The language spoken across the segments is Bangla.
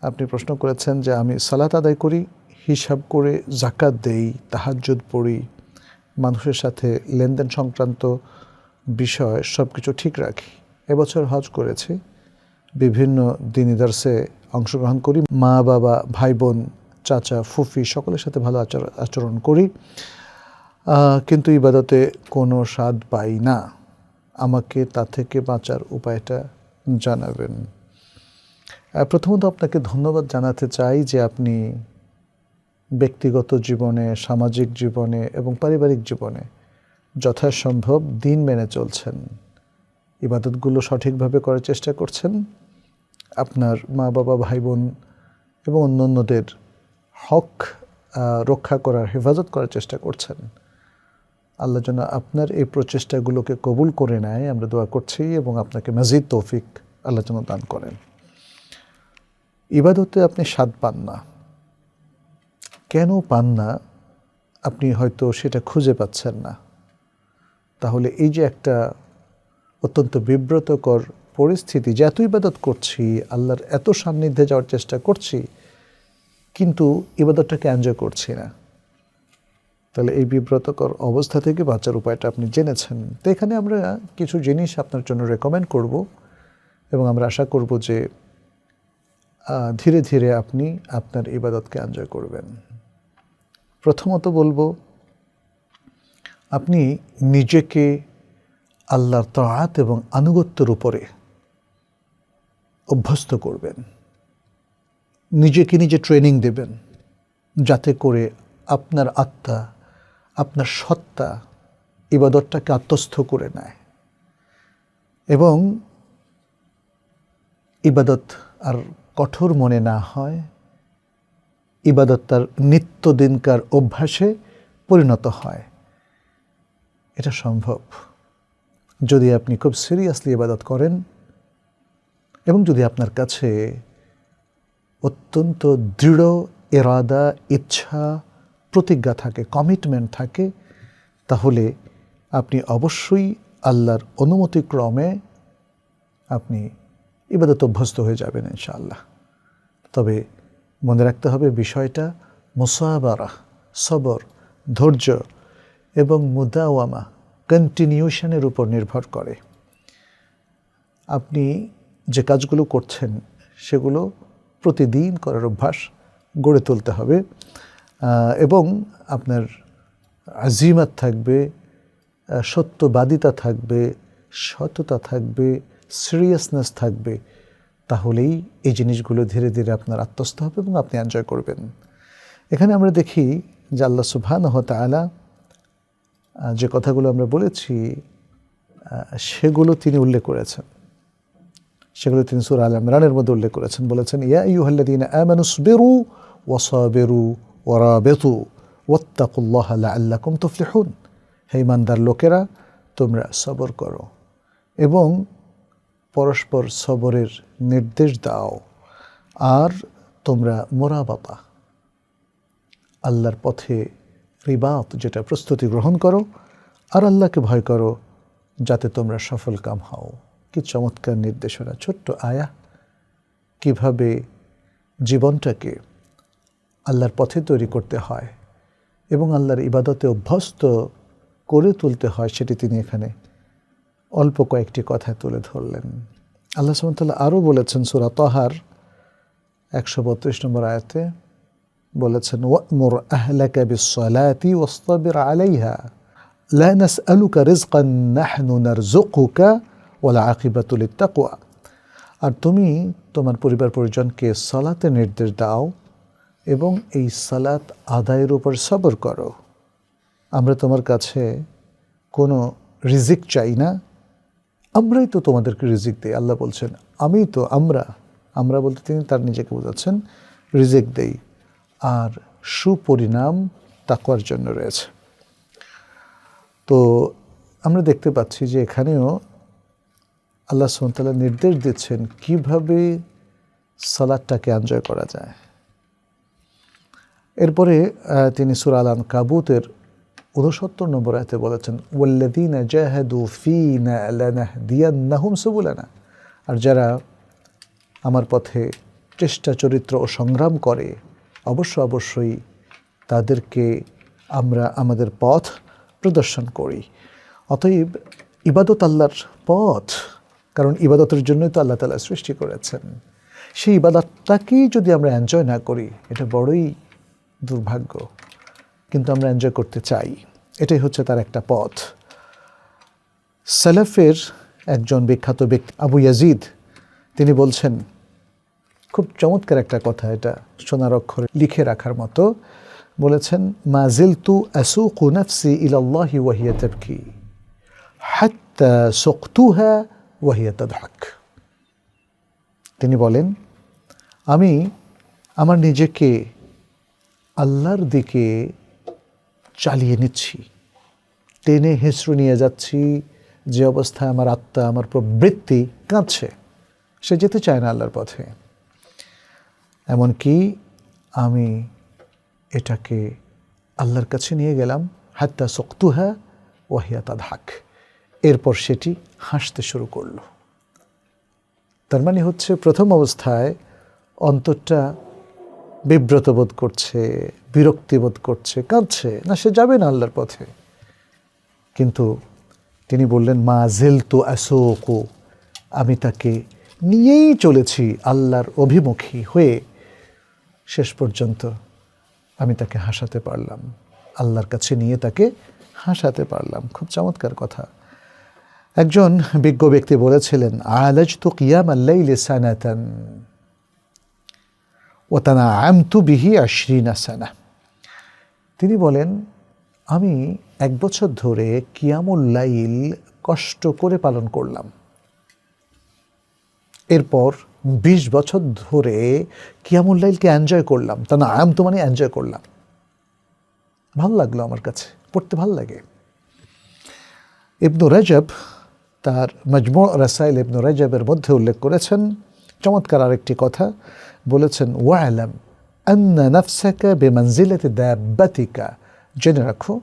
আপনি প্রশ্ন করেছেন যে আমি সালাত আদায় করি, হিসাব করে জাকাত দেই, তাহাজ্জুদ পড়ি, মানুষের সাথে লেনদেন সংক্রান্ত বিষয় সব কিছু ঠিক রাখি। এবছর হজ করেছি, বিভিন্ন দিনী দর্শে অংশগ্রহণ করি, মা, বাবা, ভাই, বোন, চাচা, ফুফি সকলের সাথে ভালো আচর- আচরণ করি কিন্তু ইবাদতে কোনো স্বাদ পাই না। আমাকে তা থেকে বাঁচার উপায়টা জানাবেন। প্রথমত আপনাকে ধন্যবাদ জানাতে চাই যে আপনি ব্যক্তিগত জীবনে, সামাজিক জীবনে এবং পারিবারিক জীবনে যথাসম্ভব দিন মেনে চলছেন। ইবাদতগুলো সঠিকভাবে করার চেষ্টা করছেন। আপনার মা, বাবা ভাই বোন এবং অন্যান্যদের হক রক্ষা করার হেফাজত করার চেষ্টা করছেন। আল্লাহ যেন আপনার এই প্রচেষ্টাগুলোকে কবুল করে নেয়। আমরা দোয়া করছি এবং আপনাকে মজিদ তৌফিক আল্লাহ যেন দান করেন। ইবাদতে আপনি স্বাদ পান না। কেন পান না? আপনি হয়তো সেটা খুঁজে পাচ্ছেন না। তাহলে এই যে একটা অত্যন্ত বিব্রতকর পরিস্থিতি, যে এত ইবাদত করছি, আল্লাহর এত সান্নিধ্যে যাওয়ার চেষ্টা করছি, কিন্তু ইবাদতটাকে এনজয় করছি না। তাহলে এই বিব্রতকর অবস্থা থেকে বাঁচার উপায়টা আপনি জেনেছেন। তো এখানে আমরা কিছু জিনিস আপনার জন্য রেকমেন্ড করব এবং আমরা আশা করব যে ধীরে ধীরে আপনি আপনার ইবাদতকে এনজয় করবেন। প্রথমত বলব, আপনি নিজেকে আল্লাহর তাআত এবং আনুগত্যের উপরে অভ্যস্ত করবেন। নিজেকে নিজে ট্রেনিং দেবেন যাতে করে আপনার আত্মা, আপনার সত্তা ইবাদতটাকে আত্মস্থ করে নেয় এবং ইবাদত আর কঠোর মনে না হয় ইবাদত তার নিত্যদিনকার অভ্যাসে পরিণত হয়। এটা সম্ভব। যদি আপনি খুব সিরিয়াসলি ইবাদত করেন এবং যদি আপনার কাছে অত্যন্ত দৃঢ় এরাদা ইচ্ছা, প্রতিজ্ঞা থাকে কমিটমেন্ট থাকে, তাহলে আপনি অবশ্যই আল্লাহর অনুমতিক্রমে আপনি ইবাদত অভ্যস্ত হয়ে যাবেন ইনশাআল্লাহ। তবে মনে রাখতে হবে বিষয়টা মুসাবারা সবর, ধৈর্য এবং মুদাওয়ামা কন্টিনিউশনের উপর নির্ভর করে। আপনি যে কাজগুলো করছেন, সেগুলো প্রতিদিন করার অভ্যাস গড়ে তুলতে হবে এবং আপনার আজিমাত থাকবে সত্যবাদিতা থাকবে, সততা থাকবে সিরিয়াসনেস থাকবে তাহলেই এই জিনিসগুলো ধীরে ধীরে আপনার আত্মস্থ হবে এবং আপনি এনজয় করবেন। এখানে আমরা দেখি যে আল্লাহ সুবহানাহু ওয়া তাআলা যে কথাগুলো আমরা বলেছি সেগুলো তিনি উল্লেখ করেছেন। সেগুলো তিনি সুর আল ইমরানের মধ্যে উল্লেখ করেছেন। বলেছেন, ইয়া আইয়ুহাল্লাযীনা আমানু সবিরু ওয়া সাবিরু ওয়া রাবিতু ওয়াত্তাকুল্লাহা লাআল্লাকুম তুফলিহুন। হে ইমানদার লোকেরা, তোমরা সবর করো এবং পরস্পর সবরের নির্দেশ দাও। আর তোমরা মোরা মোরাবাতা আল্লাহর পথে রিবাত যেটা প্রস্তুতি গ্রহণ করো, আর আল্লাহকে ভয় করো, যাতে তোমরা সফল কাম হও। কি চমৎকার নির্দেশনা ছোট্ট আয়া। কীভাবে জীবনটাকে আল্লাহর পথে তৈরি করতে হয় এবং আল্লাহর ইবাদতে অভ্যস্ত করে তুলতে হয়, সেটি তিনি এখানে অল্প কয়েকটি কথায় তুলে ধরলেন। আল্লাহ সুমতাল্লাহ আরও বলেছেন, সুরা তহার একশো বত্রিশ নম্বর আয়াতে বলেছেন, ওয়ামুর আহলাকা বিসসালাতি ওয়াসতাবির আলাইহা, লা নাসআলুকা রিজকান নাহনু নারযুকুকা ওয়াল আকিবাতু লিত্তাকওয়া আর তুমি তোমার পরিবার পরিজনকে সালাতে নির্দেশ দাও এবং এই সালাত আদায়ের উপর সবর করো। আমরা তোমার কাছে কোনো রিজিক চাই না আমরাই তো তোমাদেরকে রিজিক দেই, আল্লাহ বলছেন আমি তো, আমরা আমরা বলতে তিনি তার নিজেকে বোঝাচ্ছেন, রিজিক দেই, আর সুপরিণাম তাকওয়ার জন্য রয়েছে। তো আমরা দেখতে পাচ্ছি যে এখানেও আল্লাহ সুমতাল্লাহ নির্দেশ দিচ্ছেন কীভাবে সালাদটাকে এনজয় করা যায়। এরপরে তিনি সুরা আলান কাবুতের উনসত্তর নম্বর আয়তে বলেছেন ওয়াল্লাদিনা জাহাদু ফিনা লানাহদিয়ান্নাহুম সুবুলানা। আর যারা আমার পথে চেষ্টা, চরিত্র ও সংগ্রাম করে, অবশ্য অবশ্যই তাদেরকে আমরা আমাদের পথ প্রদর্শন করি। অতএব ইবাদত আল্লাহর পথ, কারণ ইবাদতের জন্যই তো আল্লাহ তালা সৃষ্টি করেছেন। সেই ইবাদতটাকেই যদি আমরা এনজয় না করি, এটা বড়ই দুর্ভাগ্য। কিন্তু আমরা এনজয় করতে চাই। এটাই হচ্ছে তার একটা পথ। সালাফের একজন বিখ্যাত ব্যক্তি আবু ইয়াজিদ, তিনি বলছেন, খুব চমৎকার একটা কথা এটা সোনার অক্ষরে লিখে রাখার মতো। বলেছেন মাজিল তু আসুকু নাফসি ইলাল্লাহি ওয়াহিয়া তাবকি, হাত্তা সুকতুহা ওয়াহিয়া তাদহাক। তিনি বলেন, আমি আমার নিজেকে আল্লাহর দিকে চালিয়ে নিচ্ছি। টেনে হেঁচড়ে নিয়ে যাচ্ছি। যে অবস্থায় আমার আত্মা, আমার প্রবৃত্তি কাঁদছে। সে যেতে চায় না আল্লাহর পথে। এমনকি আমি এটাকে আল্লাহর কাছে নিয়ে গেলাম। হাত্তা শক্তুহা ওয়াহিয়া তাধাক। এরপর সেটি হাসতে শুরু করল। তার মানে হচ্ছে প্রথম অবস্থায় অন্তরটা বিব্রত বোধ করছে, বিরক্তি বোধ করছে, কাঁদছে। না, সে যাবে না আল্লাহর পথে। কিন্তু তিনি বললেন, মা জেল তো অ্যাসোকো আমি তাকে নিয়েই চলেছি আল্লাহর অভিমুখী হয়ে। শেষ পর্যন্ত আমি তাকে হাসাতে পারলাম। আল্লাহর কাছে নিয়ে তাকে হাসাতে পারলাম। খুব চমৎকার কথা। একজন বিজ্ঞ ব্যক্তি বলেছিলেন আলাজ তো কিয়াম আল্লাইলে সানাতান। ও তানা আমতু বিহি আশরিনা সানা। তিনি বলেন, আমি এক বছর ধরে কিয়ামুল্লাইল কষ্ট করে পালন করলাম। এরপর বিশ বছর ধরে কিয়ামুল্লাইলকে এনজয় করলাম তা না আয়াম তো মানে এনজয় করলাম। ভালো লাগল আমার কাছে, পড়তে ভালো লাগে। ইবনু রাজব তার মজমু রাসাইল ইবনু রাজবের মধ্যে উল্লেখ করেছেন, চমৎকার আরেকটি কথা বলেছেন, ওয়ালাম আন্না নফসাকা বেমঞ্জিলাতে দাব্বাতিকা। জেনে রাখো,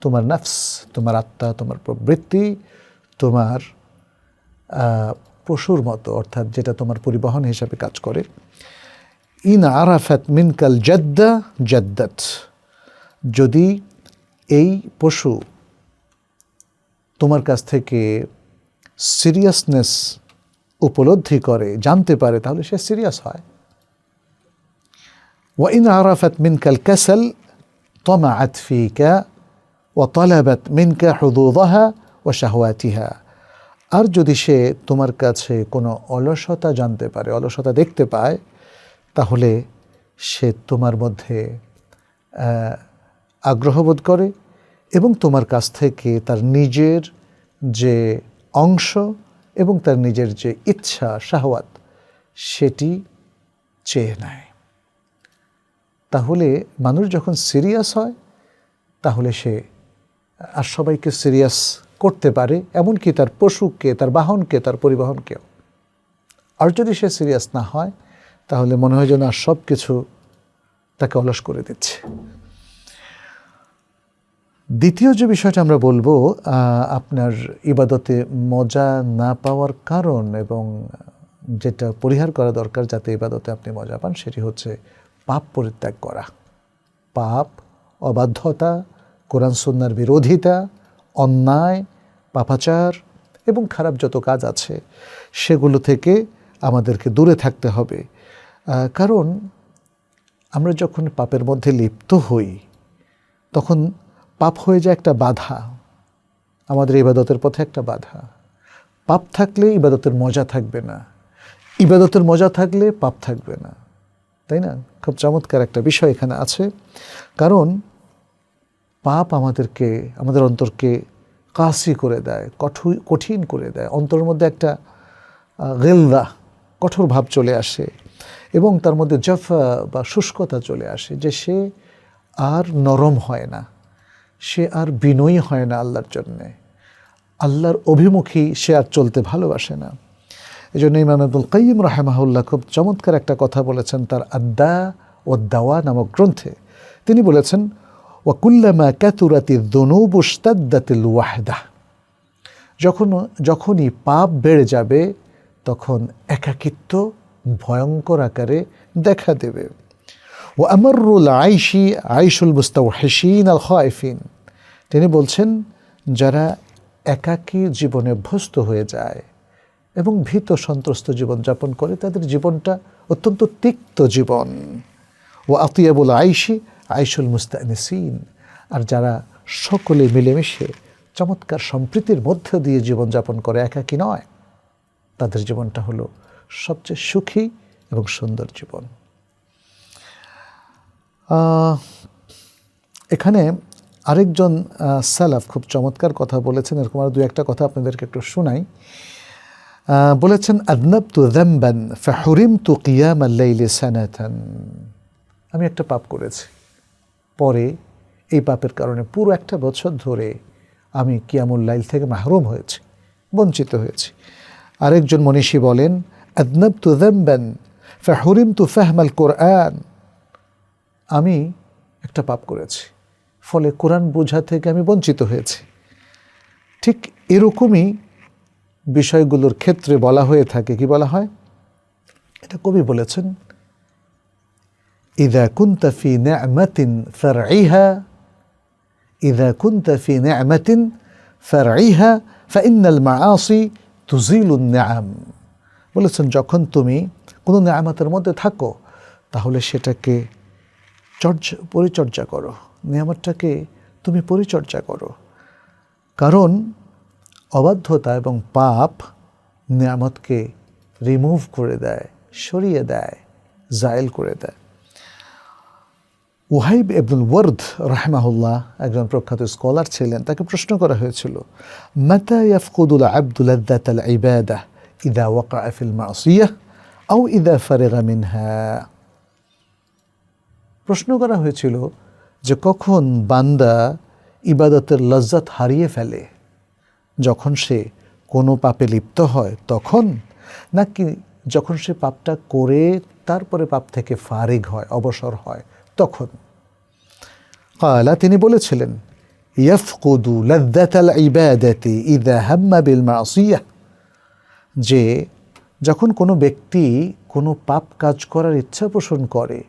তোমার নফস, তোমার আত্মা, তোমার প্রবৃত্তি, তোমার পশুর মতো, অর্থাৎ যেটা তোমার পরিবহন হিসাবে কাজ করে। ইন আরাফাত মিনকাল জদ্দা, জদ্দাত। যদি এই পশু তোমার কাছ থেকে সিরিয়াসনেস উপলব্ধি করে, জানতে পারে, তাহলে সে সিরিয়াস হয়। ওয়াইন আরাফাত মিনকাল ক্যাসেল তমা আতফিকা ও তলাবাত মিনকা হদুদহা ও শাহওয়াতিহা। আর যদি সে তোমার কাছে কোনো অলসতা জানতে পারে, অলসতা দেখতে পায়, তাহলে সে তোমার মধ্যে আগ্রহবোধ করে এবং তোমার কাছ থেকে তার নিজের যে অংশ এবং তার নিজের যে ইচ্ছা, শাহওয়াত, সেটি চেয়ে নেয়। তাহলে মানুষ যখন সিরিয়াস হয়, তাহলে সে, আর সবাইকে সিরিয়াস করতে পারে, এমনকি তার পশুকে, তার বাহনকে, তার পরিবহনকেও আর যদি সে সিরিয়াস না হয়, তাহলে মনে হয় যেন আর সব কিছু তাকে অলস করে দিচ্ছে। দ্বিতীয় যে বিষয়টা আমরা বলব আপনার ইবাদতে মজা না পাওয়ার কারণ এবং যেটা পরিহার করা দরকার যাতে ইবাদতে আপনি মজা পান, সেটি হচ্ছে পাপ পরিত্যাগ করা। পাপ, অবাধ্যতা, কোরআন সন্ন্যার বিরোধিতা, অন্যায়, পাপাচার এবং খারাপ যত কাজ আছে, সেগুলো থেকে আমাদেরকে দূরে থাকতে হবে। কারণ আমরা যখন পাপের মধ্যে লিপ্ত হই, তখন পাপ হয়ে যায় একটা বাধা। আমাদের ইবাদতের পথে একটা বাধা। পাপ থাকলে ইবাদতের মজা থাকবে না। ইবাদতের মজা থাকলে পাপ থাকবে না। তাই না? খুব চমৎকার একটা বিষয় এখানে আছে। কারণ পাপ আমাদেরকে, আমাদের অন্তরকে কাসি করে দেয় কঠোর কঠিন করে দেয়। অন্তরের মধ্যে একটা গেলদা কঠোর ভাব চলে আসে এবং তার মধ্যে জফা বা শুষ্কতা চলে আসে যে সে আর নরম হয় না। সে আর বিনয়ী হয় না আল্লাহর জন্যে। আল্লাহর অভিমুখী সে আর চলতে ভালোবাসে না। এই জন্য ইমাম আব্দুল কাইম রাহেমাহুল্লাহ খুব চমৎকার একটা কথা বলেছেন তার আদ্দা ও দাওয়া নামক গ্রন্থে। তিনি বলেছেন ওয়াকুল্লামা ক্যাতুরাতি দনুবুস্তাদ্দাতিল ওয়াহদা। যখন, যখনই পাপ বেড়ে যাবে, তখন একাকিত্ব ভয়ঙ্কর আকারে দেখা দেবে। ও আমরুল আইশি আইসুল মুস্তাউহেসিন আল খাইফিন তিনি বলছেন, যারা একাকী জীবনে অভ্যস্ত হয়ে যায় এবং ভীত সন্ত্রস্ত জীবনযাপন করে, তাদের জীবনটা অত্যন্ত তিক্ত জীবন। ও আতিয়াবুল আইসি আইসুল মুস্তানিসিন আর যারা সকলে মিলেমিশে চমৎকার সম্প্রীতির মধ্য দিয়ে জীবনযাপন করে, একাকী নয়। তাদের জীবনটা হলো সবচেয়ে সুখী এবং সুন্দর জীবন। এখানে আরেকজন সালাফ খুব চমৎকার কথা বলেছেন। এরকম আর দু একটা কথা আপনাদেরকে একটু শোনাই। বলেছেন, আদনাবতু যামবান ফাহুরিমতু কিয়াম আল্লাইলি সানাতান। আমি একটা পাপ করেছি। পরে এই পাপের কারণে পুরো একটা বছর ধরে আমি কিয়ামুল লাইল থেকে মাহরুম হয়েছি, বঞ্চিত হয়েছি। আরেকজন মনীষী বলেন, আদনাবতু যামবান ফাহুরিমতু ফাহমাল কোরআন। আমি একটা পাপ করেছি। ফলে কোরআন বোঝা থেকে আমি বঞ্চিত হয়েছি। ঠিক এরকমই বিষয়গুলোর ক্ষেত্রে বলা হয়ে থাকে, কি বলা হয়? এটা কবি বলেছেন, ইদা কুন্তা ফি নি'মাতিন ফারঈহা, ইদা কুন্তা ফি নি'মাতিন ফারঈহা, ফাইন্নাল মাআসি তুজিলুন নি'আম। বলেছেন, যখন তুমি কোনো নিয়ামতের মধ্যে থাকো, তাহলে সেটাকে চর্চা, পরিচর্যা করো। নিয়ামতটাকে তুমি পরিচর্যা করো। কারণ অবাধ্যতা এবং পাপ নিয়ামতকে রিমুভ করে দেয়, সরিয়ে দেয়, জায়েল করে দেয়। ওয়াহিব আব্দুল ওয়ার্দ রাহমাহুল্লাহ একজন প্রখ্যাত স্কলার ছিলেন, তাকে প্রশ্ন করা হয়েছিল, মাতা ইয়াফকুদুল আব্দুল আদাত আল ইবাদাহ ইদা ওয়াকা ফিল মাসিয়াহ আও ইদা ফারেগা মিনহা? প্রশ্ন করা হয়েছিল যে কখন বান্দা ইবাদতের লজ্জাত হারিয়ে ফেলে? যখন সে কোনো পাপে লিপ্ত হয়, তখন? নাকি যখন সে পাপটা করে তারপরে পাপ থেকে ফারিগ হয়, অবসর হয়, তখন? কালা, তিনি বলেছিলেন, ইয়াফকুদু লদ্দাতাল ইবাদাতি ইদা হাম্মা বিল মাসিয়াহ যে যখন কোনো ব্যক্তি কোনো পাপ কাজ করার ইচ্ছা পোষণ করে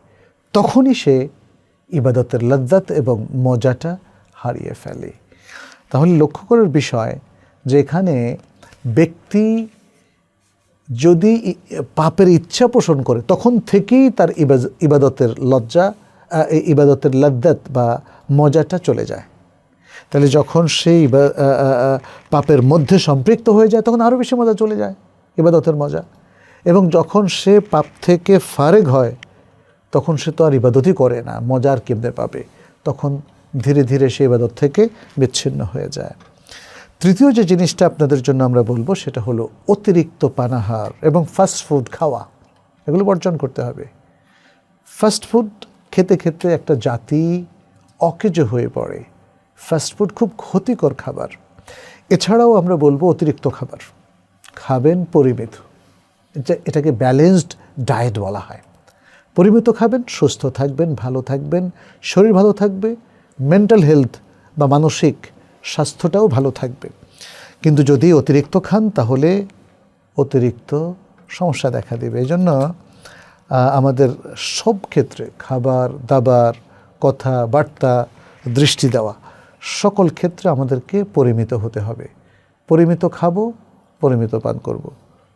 তখনই সে ইবাদতের লজ্জাত এবং মজাটা হারিয়ে ফেলে। তাহলে লক্ষ্য করার বিষয় যে এখানে ব্যক্তি যদি পাপের ইচ্ছা পোষণ করে, তখন থেকেই তার ইবাদতের লজ্জা ইবাদতের লজ্জাত বা মজাটা চলে যায়। তাহলে যখন সেই পাপের মধ্যে সম্পৃক্ত হয়ে যায়, তখন আরও বেশি মজা চলে যায়, ইবাদতের মজা। এবং যখন সে পাপ থেকে ফারেগ হয় তখন সে তো আর ইবাদতই করে না, মজার কেমনে পাবে। তখন ধীরে ধীরে সে ইবাদত থেকে বিচ্ছিন্ন হয়ে যায়। তৃতীয় যে জিনিসটা আপনাদের জন্য আমরা বলব, সেটা হলো অতিরিক্ত পানাহার এবং ফাস্ট ফুড খাওয়া। এগুলো বর্জন করতে হবে। ফাস্ট ফুড খেতে খেতে একটা জাতি অকেজো হয়ে পড়ে। ফাস্ট ফুড খুব ক্ষতিকর খাবার। এছাড়াও আমরা বলব অতিরিক্ত খাবার। খাবেন পরিমিত। এটাকে ব্যালেন্সড ডায়েট বলা হয়। পরিমিত খাবেন, সুস্থ থাকবেন, ভালো থাকবেন, শরীর ভালো থাকবে মেন্টাল হেলথ বা মানসিক স্বাস্থ্যটাও ভালো থাকবে। কিন্তু যদি অতিরিক্ত খান, তাহলে অতিরিক্ত সমস্যা দেখা দেবে। এই জন্য আমাদের সব ক্ষেত্রে খাবার, দাবার, কথা, বার্তা, দৃষ্টি দেওয়া, সকল ক্ষেত্রে আমাদেরকে পরিমিত হতে হবে। পরিমিত খাব, পরিমিত পান করব।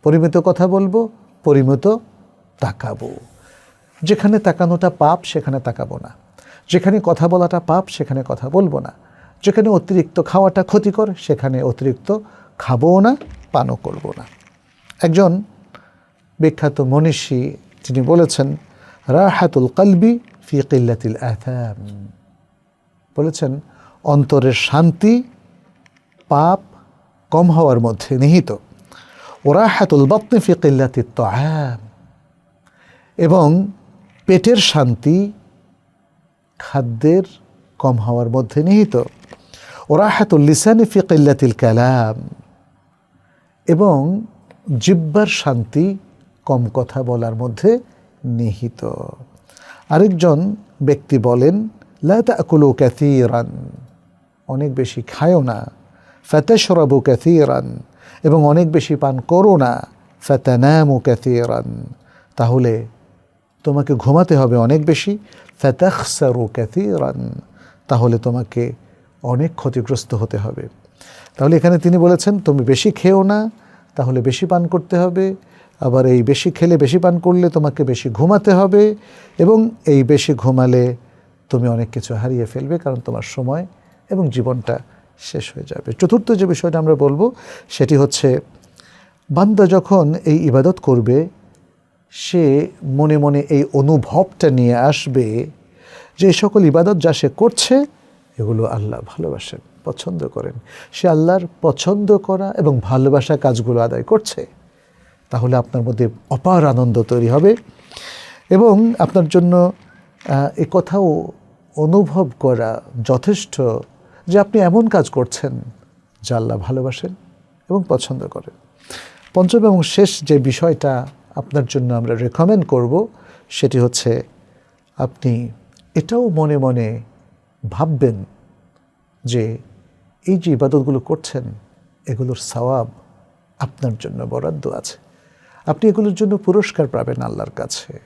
পরিমিত কথা বলব, পরিমিত তাকাবো। যেখানে তাকানোটা পাপ, সেখানে তাকাবো না। যেখানে কথা বলাটা পাপ, সেখানে কথা বলব না। যেখানে অতিরিক্ত খাওয়াটা ক্ষতিকর, সেখানে অতিরিক্ত খাবও না, পানও করব না। একজন বিখ্যাত মনীষী, তিনি বলেছেন, রাহাতুল কালবি ফি কিল্লাতিল আথাম। বলেছেন, অন্তরের শান্তি পাপ কম হওয়ার মধ্যে নিহিত। ওরাহাতুল বাতনি ফি কিল্লাতিত তাআম এবং পেটের শান্তি খাদ্যের কম হওয়ার মধ্যে নিহিত। ওরা ওরাহাতুল লিসানি ফি কিল্লাতিল কালাম। এবং জিব্বার শান্তি কম কথা বলার মধ্যে নিহিত। আরেকজন ব্যক্তি বলেন লাতা আকুলু ক্যাথিরান অনেক বেশি খায়ও না। ফ্যাতেশরাবু ক্যাথিরান এবং অনেক বেশি পান করো না। ফ্যাতানামু ক্যাথিরান তাহলে তোমাকে ঘুমাতে হবে অনেক বেশি। ফ্যাতাখসারু ক্যাথিরান তাহলে তোমাকে অনেক ক্ষতিগ্রস্ত হতে হবে। তাহলে এখানে তিনি বলেছেন, তুমি বেশি খেও না, তাহলে বেশি পান করতে হবে। আবার এই বেশি খেলে বেশি পান করলে তোমাকে বেশি ঘুমাতে হবে এবং এই বেশি ঘুমালে তুমি অনেক কিছু হারিয়ে ফেলবে, কারণ তোমার সময় এবং জীবনটা শেষ হয়ে যাবে। চতুর্থ যে বিষয়টা আমরা বলব, সেটি হচ্ছে, বান্দা যখন এই ইবাদত করবে সে মনে মনে এই অনুভবটা নিয়ে আসবে যে সকল ইবাদত যা সে করছে, এগুলো আল্লাহ ভালোবাসেন, পছন্দ করেন। সে আল্লাহর পছন্দ করা এবং ভালোবাসা কাজগুলো আদায় করছে, তাহলে আপনার মধ্যে অপার আনন্দ তৈরি হবে এবং আপনার জন্য এ কথাও অনুভব করা যথেষ্ট যে আপনি এমন কাজ করছেন যা আল্লাহ ভালোবাসেন এবং পছন্দ করেন। পঞ্চম এবং শেষ যে বিষয়টা আপনার জন্য আমরা রেকমেন্ড করব, সেটি হচ্ছে আপনি এটাও মনে মনে ভাববেন যে এই যে ইবাদতগুলো করছেন, এগুলোর সওয়াব আপনার জন্য বরাদ্দ আছে। আপনি এগুলোর জন্য পুরস্কার পাবেন আল্লাহর কাছে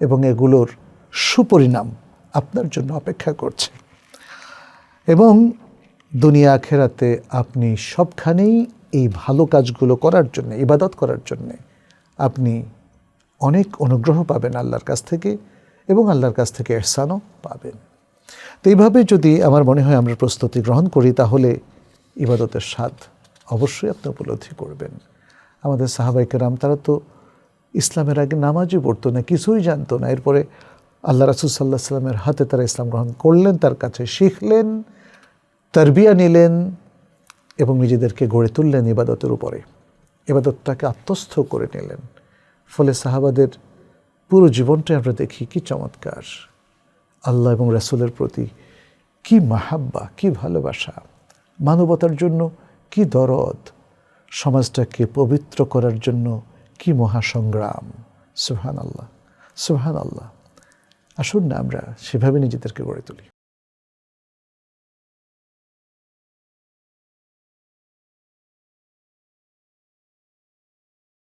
এবং এগুলোর সুপরিণাম আপনার জন্য অপেক্ষা করছে। এবং দুনিয়া আখেরাতে আপনি সবখানেই এই ভালো কাজগুলো করার জন্য, ইবাদত করার জন্য আপনি অনেক অনুগ্রহ পাবেন আল্লাহর কাছ থেকে এবং আল্লাহর কাছ থেকে এহসানও পাবেন। তো এইভাবে যদি আমার মনে হয় আমরা প্রস্তুতি গ্রহণ করি, তাহলে ইবাদতের স্বাদ অবশ্যই আপনি উপলব্ধি করবেন। আমাদের সাহাবাইকে রাম তারা তো ইসলামের আগে নামাজই পড়তো না, কিছুই জানতো না। এরপরে আল্লাহ রাসুল সাল্লাহ সাল্লামের হাতে তারা ইসলাম গ্রহণ করলেন, তার কাছে শিখলেন, তারবিয়া নিলেন এবং নিজেদেরকে গড়ে তুললেন ইবাদতের উপরে। ইবাদতটাকে আত্মস্থ করে নিলেন। ফলে সাহাবাদের পুরো জীবনটাই আমরা দেখি কি চমৎকার। আল্লাহ এবং রাসূলের প্রতি কি মাহাব্বা, কি ভালোবাসা, মানবতার জন্য কি দরদ, সমাজটাকে পবিত্র করার জন্য কি মহাসংগ্রাম। সুহান আল্লাহ সুহান আল্লাহ আসুন না আমরা সেভাবে নিজেদেরকে গড়ে তুলি।